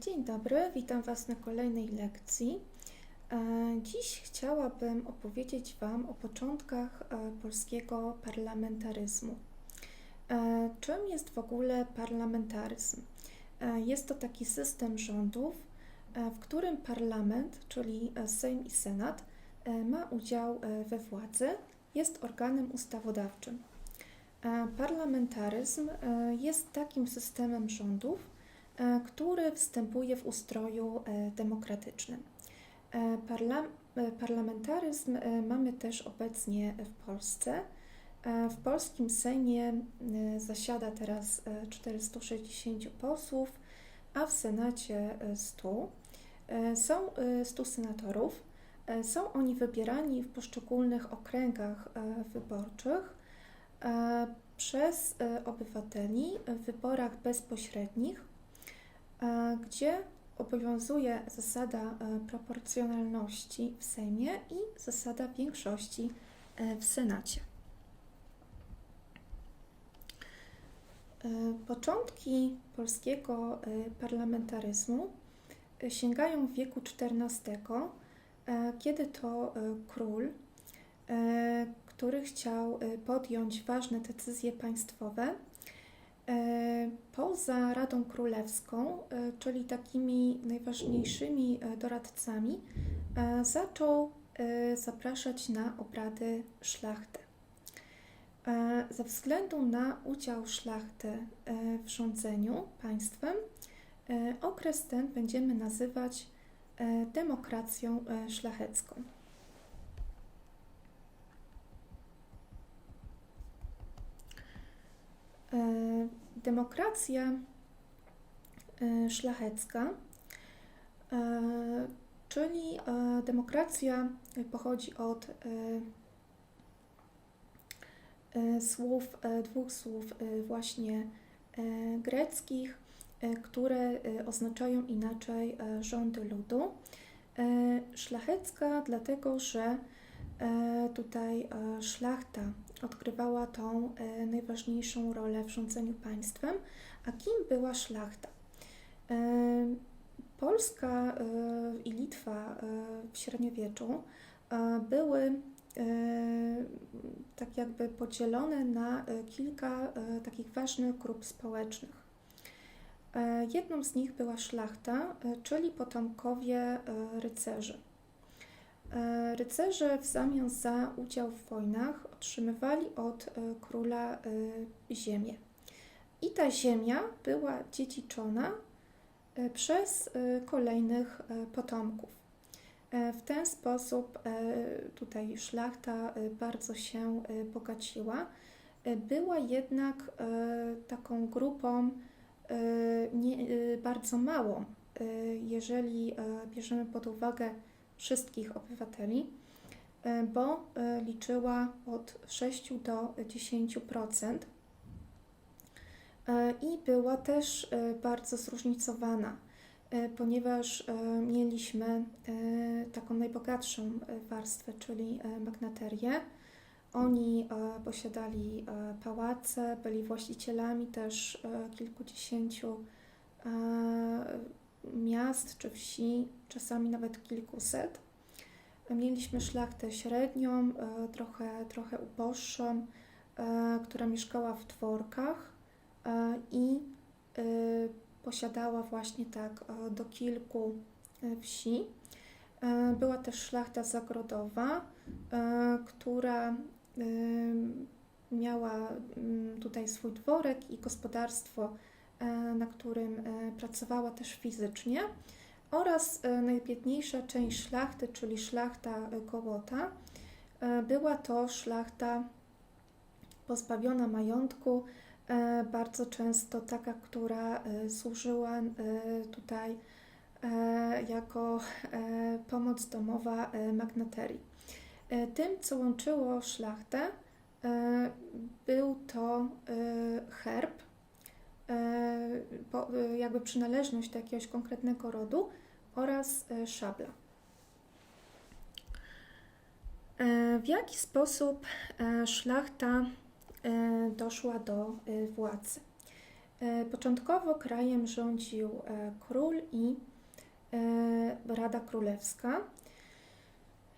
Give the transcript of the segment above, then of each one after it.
Dzień dobry, witam Was na kolejnej lekcji. E, Dziś chciałabym opowiedzieć Wam o początkach e, polskiego parlamentaryzmu. E, Czym jest w ogóle parlamentaryzm? Jest to taki system rządów, w którym parlament, czyli Sejm i Senat, ma udział we władzy, jest organem ustawodawczym. Parlamentaryzm jest takim systemem rządów, który występuje w ustroju e, demokratycznym. E, Parla e, parlamentaryzm e, mamy też obecnie w Polsce. E, W polskim Sejmie e, zasiada teraz e, 460 posłów, a w Senacie e, 100. E, Są e, 100 senatorów. E, Są oni wybierani w poszczególnych okręgach e, wyborczych e, przez e, obywateli w wyborach bezpośrednich, e, gdzie obowiązuje zasada e, proporcjonalności w Sejmie i zasada większości e, w Senacie. E, Początki polskiego parlamentaryzmu sięgają wieku XIV, kiedy to król, który chciał podjąć ważne decyzje państwowe, poza Radą Królewską, e, czyli takimi najważniejszymi e, doradcami, e, zaczął e, zapraszać na obrady szlachtę. E, Ze względu na udział szlachty e, w rządzeniu państwem, e, okres ten będziemy nazywać e, demokracją e, szlachecką. Demokracja e, szlachecka, e, czyli e, demokracja pochodzi od e, e, słów, e, dwóch słów e, właśnie e, greckich, e, które e, oznaczają inaczej e, rządy ludu. E, Szlachecka, dlatego że e, tutaj e, szlachta odgrywała tą e, najważniejszą rolę w rządzeniu państwem. A kim była szlachta? E, Polska e, i Litwa w średniowieczu były tak jakby podzielone na kilka takich ważnych grup społecznych. Jedną z nich była szlachta, czyli potomkowie rycerzy. E, Rycerze w zamian za udział w wojnach otrzymywali od e, króla e, ziemię. I ta ziemia była dziedziczona przez kolejnych potomków. W ten sposób tutaj szlachta bardzo się bogaciła. Była jednak taką grupą nie, bardzo małą, jeżeli bierzemy pod uwagę wszystkich obywateli, e, bo e, liczyła od 6 do 10% E, i była też bardzo zróżnicowana, ponieważ mieliśmy taką najbogatszą warstwę, czyli magnaterię. Oni posiadali pałace, byli właścicielami też kilkudziesięciu miast czy wsi, czasami nawet kilkuset. Mieliśmy szlachtę średnią, e, trochę, trochę uboższą, e, która mieszkała w dworkach e, i posiadała właśnie tak do kilku wsi. Była też szlachta zagrodowa, która miała mm, tutaj swój dworek i gospodarstwo, na którym e, pracowała też fizycznie, oraz e, najbiedniejsza część szlachty, czyli szlachta e, Gołota. E, Była to szlachta pozbawiona majątku, e, bardzo często taka, która e, służyła e, tutaj e, jako e, pomoc domowa e, magnaterii. E, Tym, co łączyło szlachtę, e, był to e, herb, e, e, jakby przynależność do jakiegoś konkretnego rodu oraz e, szabla. E, W jaki sposób e, szlachta e, doszła do e, władzy? E, Początkowo krajem rządził e, król i e, Rada Królewska.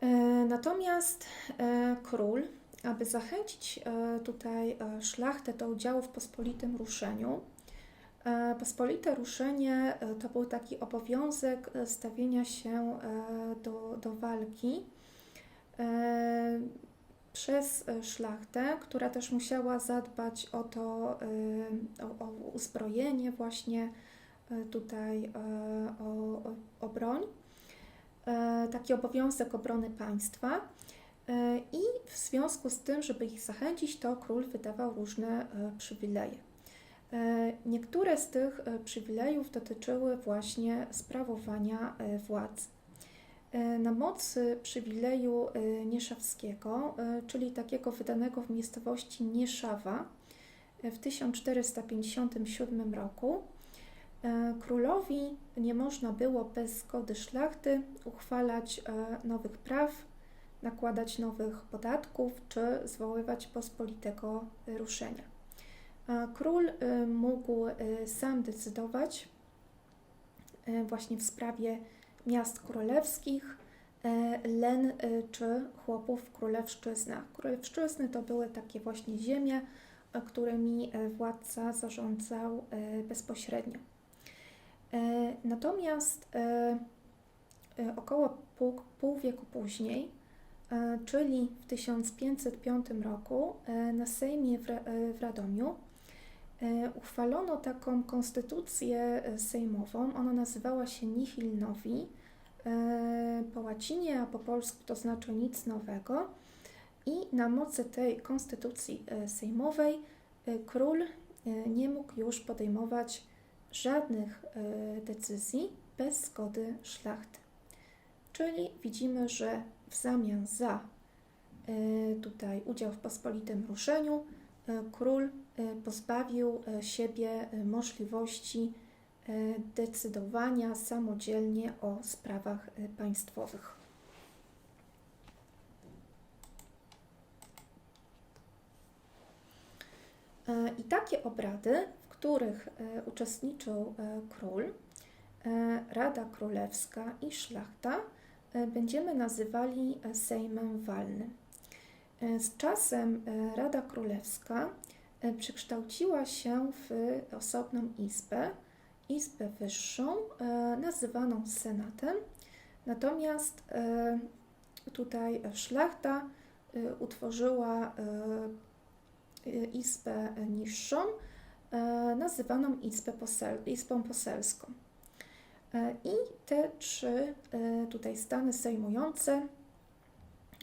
E, Natomiast e, król, aby zachęcić e, tutaj e, szlachtę do udziału w pospolitym ruszeniu, e, pospolite ruszenie e, to był taki obowiązek e, stawienia się e, do, do walki e, przez e, szlachtę, która też musiała zadbać o to, e, o, o uzbrojenie właśnie e, tutaj, e, o, o, broń. E, Taki obowiązek obrony państwa. E, I w związku z tym, żeby ich zachęcić, to król wydawał różne e, przywileje. E, Niektóre z tych e, przywilejów dotyczyły właśnie sprawowania e, władzy. Na mocy przywileju nieszawskiego, czyli takiego wydanego w miejscowości Nieszawa w 1457 roku, królowi nie można było bez zgody szlachty uchwalać nowych praw, nakładać nowych podatków czy zwoływać pospolitego ruszenia. Król e, mógł e, sam decydować e, właśnie w sprawie miast królewskich, len czy chłopów królewszczyznach. Królewszczyzny to były takie właśnie ziemie, którymi władca zarządzał bezpośrednio. Natomiast około pół, pół wieku później, czyli w 1505 roku na Sejmie w, Ra- w Radomiu uchwalono taką konstytucję e, sejmową. Ona nazywała się Nihil Novi. e, Po łacinie, a po polsku to znaczy nic nowego. I na mocy tej konstytucji e, sejmowej e, król e, nie mógł już podejmować żadnych e, decyzji bez zgody szlachty. Czyli widzimy, że w zamian za e, tutaj udział w pospolitym ruszeniu e, król e, pozbawił e, siebie e, możliwości e, decydowania samodzielnie o sprawach e, państwowych. E, I takie obrady, w których e, uczestniczył e, król, e, Rada Królewska i szlachta, e, będziemy nazywali e, Sejmem Walnym. E, Z czasem e, Rada Królewska e, przekształciła się w osobną izbę, izbę wyższą, e, nazywaną Senatem. Natomiast e, tutaj szlachta e, utworzyła e, e, izbę niższą, e, nazywaną izbę posel, Izbą Poselską. E, I te trzy e, tutaj stany sejmujące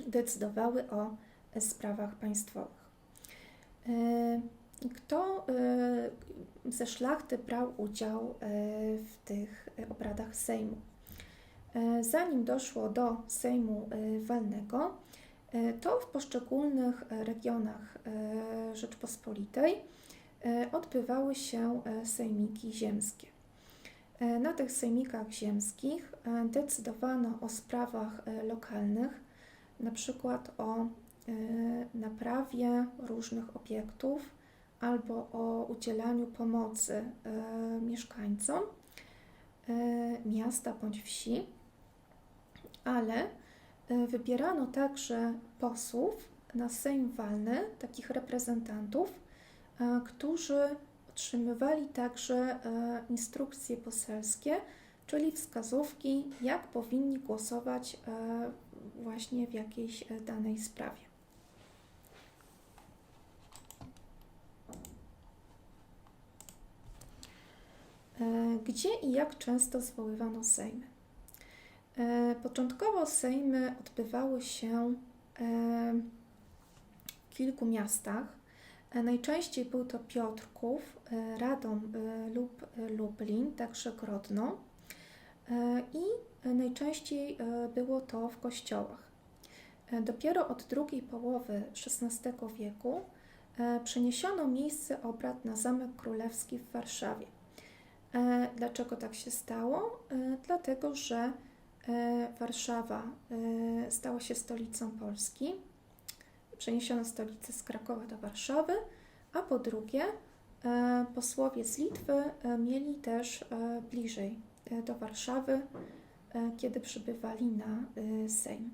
decydowały o e, sprawach państwowych. E, Kto e, ze szlachty brał udział e, w tych obradach Sejmu? Zanim doszło do Sejmu Walnego, to w poszczególnych regionach Rzeczpospolitej odbywały się sejmiki ziemskie. Na tych sejmikach ziemskich decydowano o sprawach lokalnych, na przykład o naprawie różnych obiektów albo o udzielaniu pomocy e, mieszkańcom e, miasta bądź wsi, ale wybierano także posłów na Sejm Walny, takich reprezentantów, którzy otrzymywali także instrukcje poselskie, czyli wskazówki, jak powinni głosować właśnie w jakiejś danej sprawie. Gdzie i jak często zwoływano sejmy? E, Początkowo sejmy odbywały się e, w kilku miastach. E, Najczęściej był to Piotrków, Radom lub Lublin, także Grodno. I najczęściej było to w kościołach. Dopiero od drugiej połowy XVI wieku przeniesiono miejsce obrad na Zamek Królewski w Warszawie. E, Dlaczego tak się stało? E, Dlatego, że e, Warszawa stała się stolicą Polski. Przeniesiono stolicę z Krakowa do Warszawy, a po drugie posłowie z Litwy mieli też bliżej do Warszawy, kiedy przybywali na Sejm.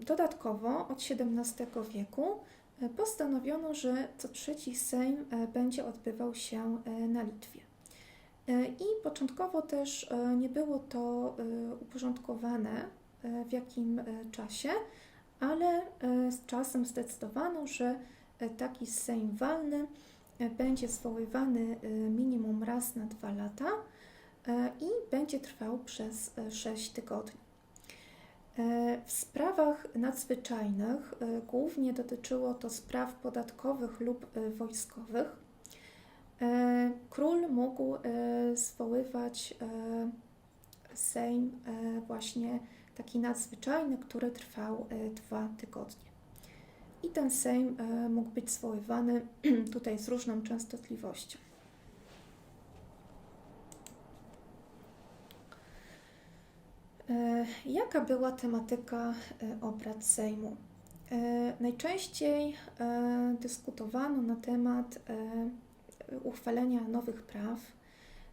Dodatkowo od XVII wieku postanowiono, że co trzeci Sejm e, będzie odbywał się e, na Litwie. E, I początkowo też nie było to uporządkowane w jakim czasie, ale z czasem zdecydowano, że taki Sejm walny będzie zwoływany minimum raz na dwa lata i będzie trwał przez e, 6 tygodni. E, W sprawach nadzwyczajnych e, głównie dotyczyło to spraw podatkowych lub e, wojskowych. Król mógł zwoływać Sejm właśnie taki nadzwyczajny, który trwał dwa tygodnie. I ten Sejm mógł być zwoływany tutaj z różną częstotliwością. Jaka była tematyka e, obrad Sejmu? E, Najczęściej e, dyskutowano na temat e, uchwalenia nowych praw,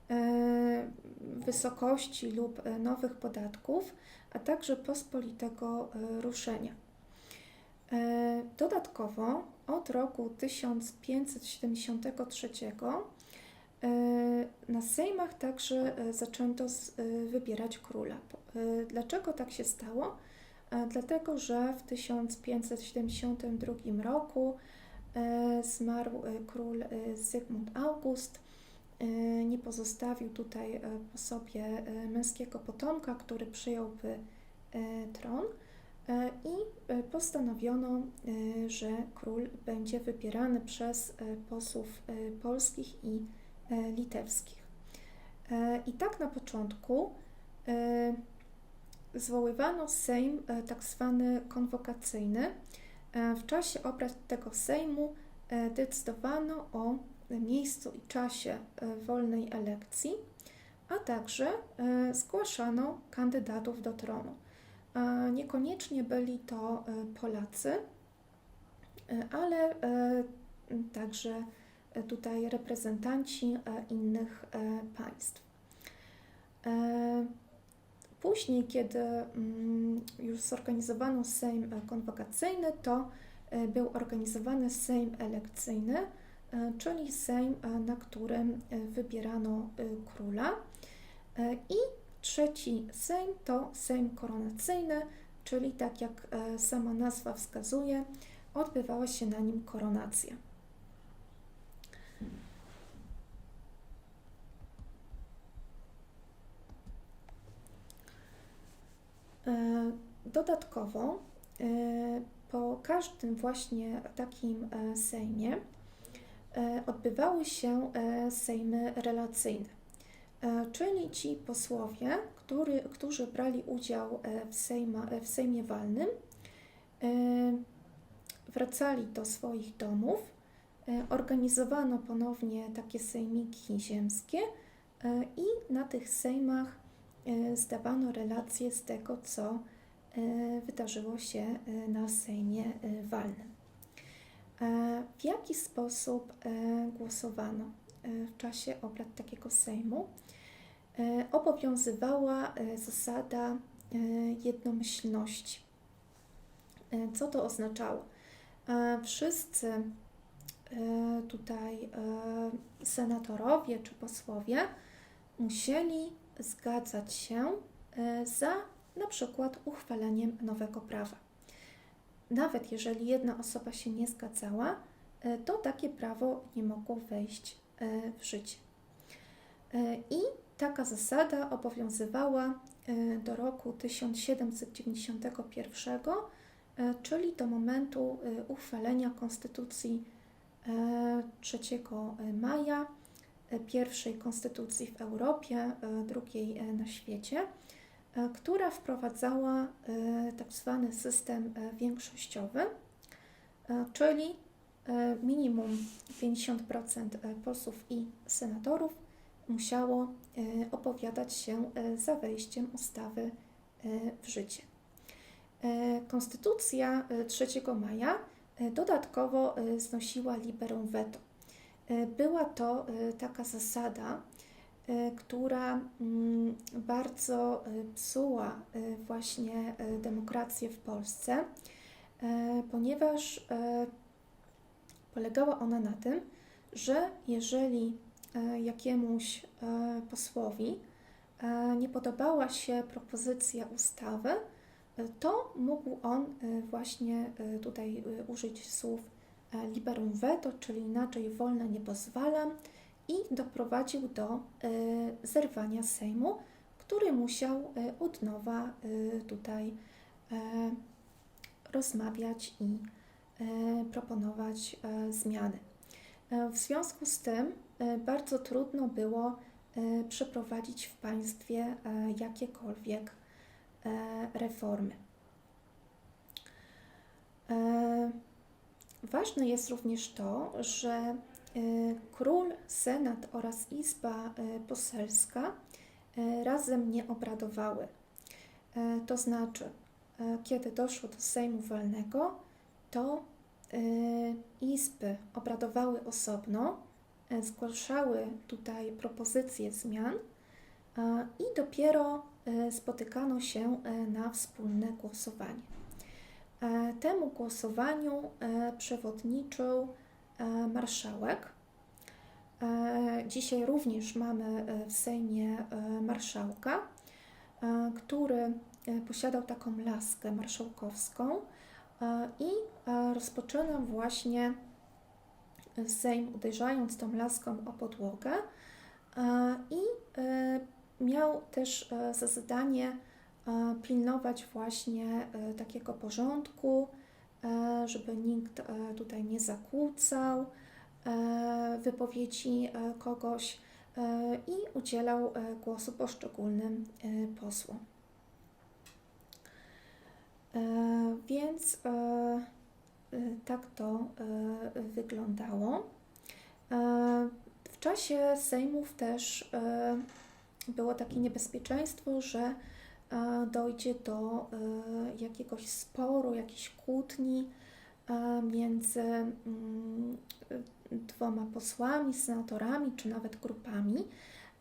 e, wysokości lub e, nowych podatków, a także pospolitego e, ruszenia. E, Dodatkowo od roku 1573 e, na Sejmach także e, zaczęto e, wybierać króla. E, Dlaczego tak się stało? E, Dlatego, że w 1572 roku e, zmarł e, król e, Zygmunt August. E, Nie pozostawił tutaj e, po sobie e, męskiego potomka, który przyjąłby e, tron. E, I e, postanowiono, e, że król będzie wybierany przez e, posłów e, polskich i e, litewskich. E, I tak na początku e, zwoływano Sejm e, tak zwany konwokacyjny. E, W czasie obrad tego Sejmu e, decydowano o miejscu i czasie e, wolnej elekcji, a także e, zgłaszano kandydatów do tronu. E, Niekoniecznie byli to e, Polacy, e, ale e, także e, tutaj reprezentanci e, innych e, państw. E, Później, kiedy mm, już zorganizowano Sejm e, konwokacyjny, to e, był organizowany Sejm elekcyjny, e, czyli Sejm, e, na którym e, wybierano e, króla. E, I trzeci Sejm to Sejm koronacyjny, czyli tak jak e, sama nazwa wskazuje, odbywała się na nim koronacja. Dodatkowo e, po każdym właśnie takim e, sejmie e, odbywały się e, sejmy relacyjne, E, czyli ci posłowie, który, którzy brali udział e, w, sejma, e, w sejmie walnym, e, wracali do swoich domów, e, organizowano ponownie takie sejmiki ziemskie e, i na tych sejmach e, zdawano relacje z tego, co e, wydarzyło się e, na Sejmie e, Walnym. E, W jaki sposób e, głosowano e, w czasie obrad takiego Sejmu? E, Obowiązywała e, zasada e, jednomyślności. E, Co to oznaczało? E, Wszyscy e, tutaj e, senatorowie czy posłowie musieli zgadzać się e, za na przykład uchwaleniem nowego prawa. Nawet jeżeli jedna osoba się nie zgadzała, e, to takie prawo nie mogło wejść e, w życie. I taka zasada obowiązywała do roku 1791, e, czyli do momentu uchwalenia Konstytucji e, 3 maja, pierwszej konstytucji w Europie, e, drugiej e, na świecie, e, która wprowadzała tak zwany system większościowy, czyli minimum 50% e, posłów i senatorów musiało opowiadać się za wejściem ustawy w życie. Konstytucja e, 3 maja Dodatkowo znosiła liberum veto. E, Była to e, taka zasada, e, która mm, bardzo psuła właśnie demokrację w Polsce, ponieważ polegała ona na tym, że jeżeli jakiemuś posłowi nie podobała się propozycja ustawy, to mógł on właśnie tutaj użyć słów liberum veto, czyli inaczej wolne nie pozwalam i doprowadził do e, zerwania Sejmu, który musiał e, od nowa e, tutaj e, rozmawiać i e, proponować e, zmiany. E, W związku z tym e, bardzo trudno było e, przeprowadzić w państwie e, jakiekolwiek e, reformy. Ważne jest również to, że e, król, senat oraz izba e, poselska e, razem nie obradowały. To znaczy, kiedy doszło do Sejmu Walnego, to izby obradowały osobno, zgłaszały tutaj propozycje zmian i dopiero spotykano się na wspólne głosowanie. E, Temu głosowaniu e, przewodniczył e, marszałek. Dzisiaj również mamy w Sejmie marszałka, który posiadał taką laskę marszałkowską i rozpoczynał właśnie Sejm uderzając tą laską o podłogę i miał też za zadanie pilnować właśnie e, takiego porządku, e, żeby nikt e, tutaj nie zakłócał e, wypowiedzi e, kogoś e, i udzielał e, głosu poszczególnym e, posłom. E, Więc e, e, tak to e, wyglądało. E, W czasie Sejmów też e, było takie niebezpieczeństwo, że e, dojdzie do e, jakiegoś sporu, jakiejś kłótni e, między mm, e, dwoma posłami, senatorami czy nawet grupami.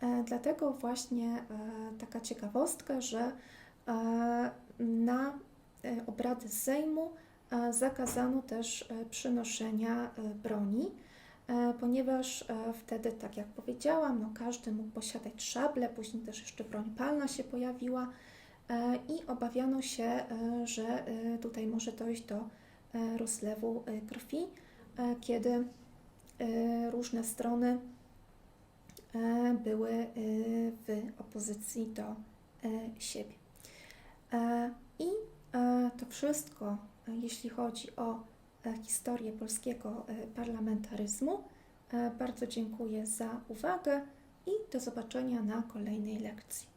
E, Dlatego właśnie e, taka ciekawostka, że e, na e, obrady Sejmu e, zakazano też e, przynoszenia e, broni, e, ponieważ e, wtedy, tak jak powiedziałam, no każdy mógł posiadać szablę, później też jeszcze broń palna się pojawiła e, i obawiano się, e, że e, tutaj może dojść do e, rozlewu e, krwi, e, kiedy e, różne strony e, były e, w opozycji do e, siebie. E, I e, to wszystko, e, jeśli chodzi o e, historię polskiego e, parlamentaryzmu. E, Bardzo dziękuję za uwagę i do zobaczenia na kolejnej lekcji.